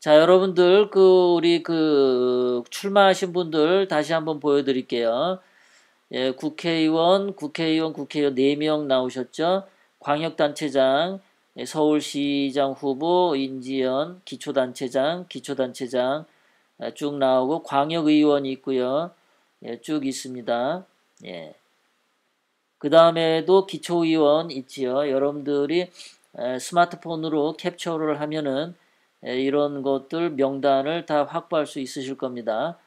자, 여러분들, 그, 우리 그, 출마하신 분들 다시 한번 보여드릴게요. 예, 국회의원, 국회의원, 국회의원 4명 나오셨죠? 광역단체장, 예, 서울시장 후보, 인지연, 기초단체장, 기초단체장 예, 쭉 나오고, 광역의원이 있고요. 예, 쭉 있습니다. 예. 그 다음에도 기초의원 있지요. 여러분들이 스마트폰으로 캡처를 하면은 이런 것들 명단을 다 확보할 수 있으실 겁니다.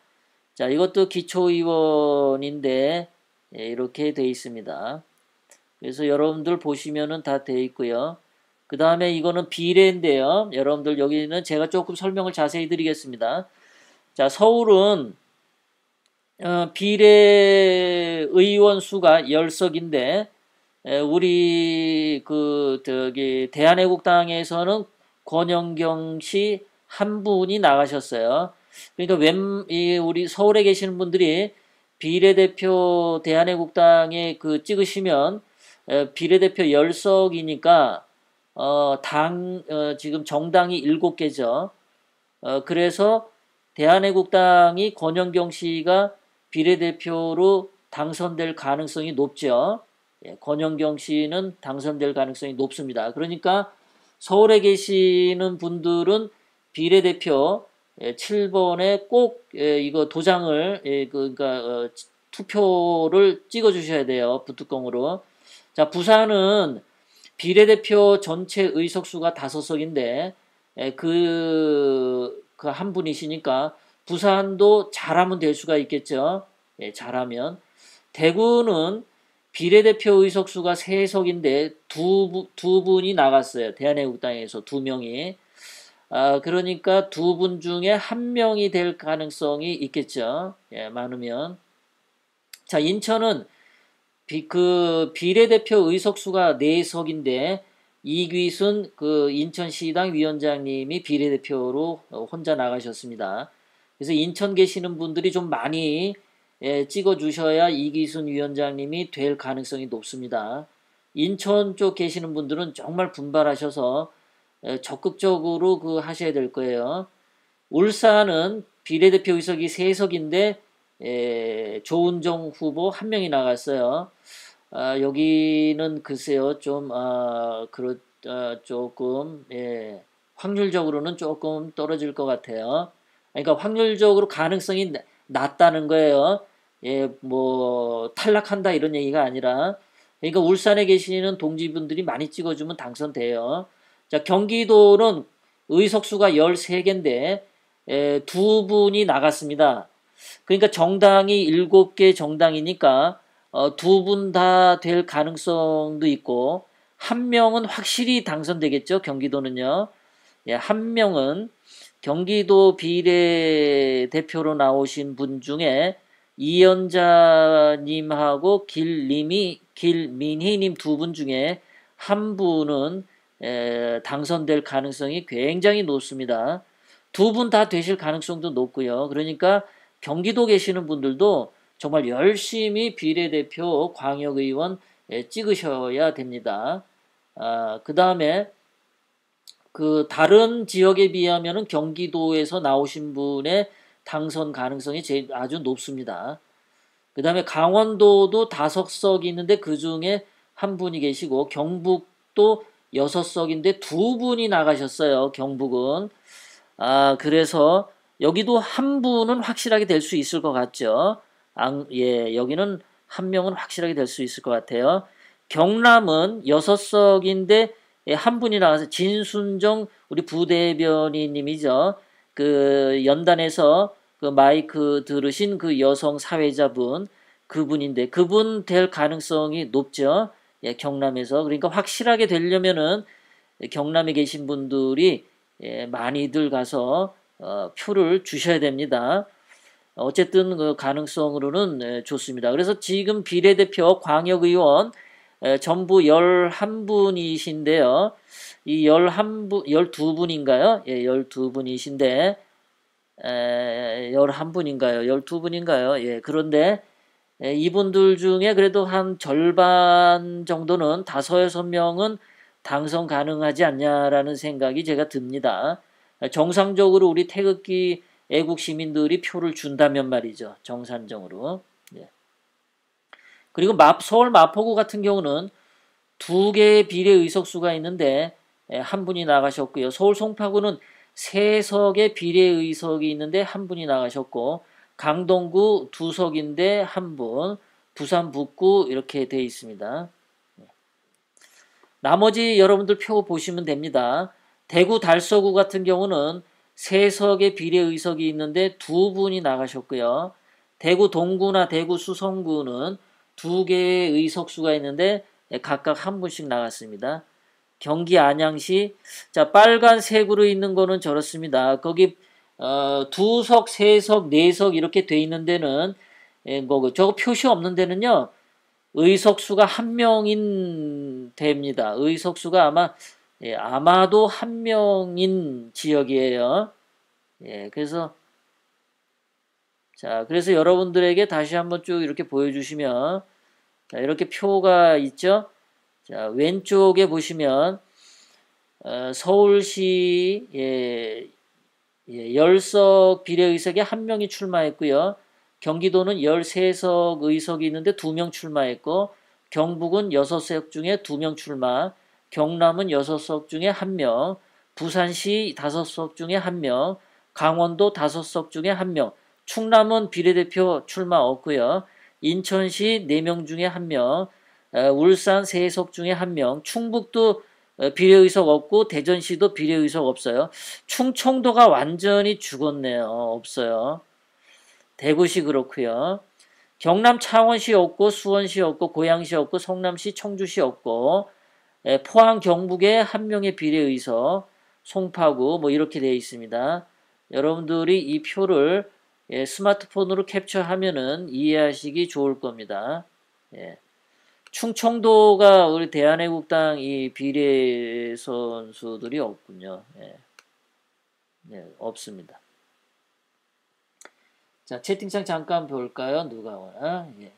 자, 이것도 기초의원인데 이렇게 돼 있습니다. 그래서 여러분들 보시면은 다 돼 있고요. 그 다음에 이거는 비례인데요. 여러분들 여기는 제가 조금 설명을 자세히 드리겠습니다. 자, 서울은 어, 비례 의원 수가 10석인데 우리 그 저기 대한애국당에서는 권영경 씨 한 분이 나가셨어요. 그러니까 웬, 이 우리 서울에 계시는 분들이 비례대표 대한애국당에 그 찍으시면 비례대표 10석이니까 어, 당, 어, 지금 정당이 7개죠. 어, 그래서 대한애국당이 권영경 씨가 비례대표로 당선될 가능성이 높죠. 예, 권영경 씨는 당선될 가능성이 높습니다. 그러니까 서울에 계시는 분들은 비례대표 7번에 예, 꼭 예, 이거 도장을 그, 그러니까 어, 투표를 찍어 주셔야 돼요. 부뚜껑으로. 자, 부산은 비례대표 전체 의석수가 다섯 석인데 그 그 한 분이시니까 부산도 잘하면 될 수가 있겠죠. 예, 잘하면. 대구는 비례대표 의석수가 세석인데 두, 두 분이 나갔어요. 대한애국당에서 두 명이. 아, 그러니까 두 분 중에 한 명이 될 가능성이 있겠죠. 예, 많으면. 자, 인천은 비, 그 비례대표 의석수가 네석인데 이귀순 그 인천시당 위원장님이 비례대표로 혼자 나가셨습니다. 그래서 인천 계시는 분들이 좀 많이 예, 찍어주셔야 이기순 위원장님이 될 가능성이 높습니다. 인천 쪽 계시는 분들은 정말 분발하셔서 예, 적극적으로 그 하셔야 될 거예요. 울산은 비례대표 의석이 3석인데 예, 조은정 후보 한 명이 나갔어요. 아, 여기는 글쎄요 좀 아, 그렇 아, 조금 예, 확률적으로는 조금 떨어질 것 같아요. 그러니까 확률적으로 가능성이 낮다는 거예요. 예, 뭐 탈락한다 이런 얘기가 아니라 그러니까 울산에 계시는 동지분들이 많이 찍어주면 당선돼요. 자, 경기도는 의석수가 13개인데 에, 두 분이 나갔습니다. 그러니까 정당이 7개 정당이니까 어, 두 분 다 될 가능성도 있고 한 명은 확실히 당선되겠죠. 경기도는요. 예, 한 명은 경기도 비례 대표로 나오신 분 중에 이연자님하고 길님이 길민희님 두 분 중에 한 분은 에, 당선될 가능성이 굉장히 높습니다. 두 분 다 되실 가능성도 높고요. 그러니까 경기도 계시는 분들도 정말 열심히 비례대표 광역의원 찍으셔야 됩니다. 아, 그 다음에 그 다른 지역에 비하면은 경기도에서 나오신 분의 당선 가능성이 제일 아주 높습니다. 그 다음에 강원도도 다섯 석이 있는데 그 중에 한 분이 계시고 경북도 여섯 석인데 두 분이 나가셨어요. 경북은. 아, 그래서 여기도 한 분은 확실하게 될 수 있을 것 같죠. 아, 예, 여기는 한 명은 확실하게 될 수 있을 것 같아요. 경남은 여섯 석인데 예, 한 분이 나와서 진순정 우리 부대변인님이죠. 그 연단에서 그 마이크 들으신 그 여성 사회자분 그분인데 그분 될 가능성이 높죠. 예, 경남에서 그러니까 확실하게 되려면은 경남에 계신 분들이 예, 많이들 가서 어, 표를 주셔야 됩니다. 어쨌든 그 가능성으로는 예, 좋습니다. 그래서 지금 비례대표 광역의원 에, 전부 11분이신데요. 이 11분, 12분인가요? 예, 12분이신데, 에, 11분인가요? 12분인가요? 예, 그런데, 에, 이분들 중에 그래도 한 절반 정도는 다섯, 명은 당선 가능하지 않냐라는 생각이 제가 듭니다. 정상적으로 우리 태극기 애국 시민들이 표를 준다면 말이죠. 정산정으로. 예. 그리고 마, 서울 마포구 같은 경우는 두 개의 비례 의석수가 있는데 예, 한 분이 나가셨고요. 서울 송파구는 세 석의 비례 의석이 있는데 한 분이 나가셨고 강동구 두 석인데 한 분, 부산 북구 이렇게 돼 있습니다. 예. 나머지 여러분들 표 보시면 됩니다. 대구 달서구 같은 경우는 세 석의 비례 의석이 있는데 두 분이 나가셨고요. 대구 동구나 대구 수성구는 두 개의 의석수가 있는데 각각 한 분씩 나갔습니다. 경기 안양시 자 빨간 색으로 있는 거는 저렇습니다. 거기 어, 두 석, 세 석, 네 석 이렇게 돼 있는 데는 예, 뭐 저거 표시 없는 데는요. 의석수가 한 명인 됩니다. 의석수가 아마 예, 아마도 한 명인 지역이에요. 예, 그래서 자, 그래서 여러분들에게 다시 한번 쭉 이렇게 보여주시면 자, 이렇게 표가 있죠. 자, 왼쪽에 보시면 어, 서울시 예, 예, 열석 비례의석에 한 명이 출마했고요. 경기도는 13석 의석이 있는데 두명 출마했고 경북은 6석 중에 두명 출마, 경남은 6석 중에 한 명, 부산시 5석 중에 한 명, 강원도 5석 중에 한 명, 충남은 비례대표 출마 없고요. 인천시 4명 중에 한 명, 울산 3석 중에 한 명, 충북도 어, 비례의석 없고 대전시도 비례의석 없어요. 충청도가 완전히 죽었네요. 없어요. 대구시 그렇고요. 경남 창원시 없고 수원시 없고 고양시 없고 성남시 청주시 없고 예, 포항 경북에 한 명의 비례의석 송파구 뭐 이렇게 되어 있습니다. 여러분들이 이 표를 예, 스마트폰으로 캡처하면은 이해하시기 좋을 겁니다. 예. 충청도가 우리 대한애국당 이 비례 선수들이 없군요. 예. 네, 없습니다. 자, 채팅창 잠깐 볼까요? 누가 오나? 예.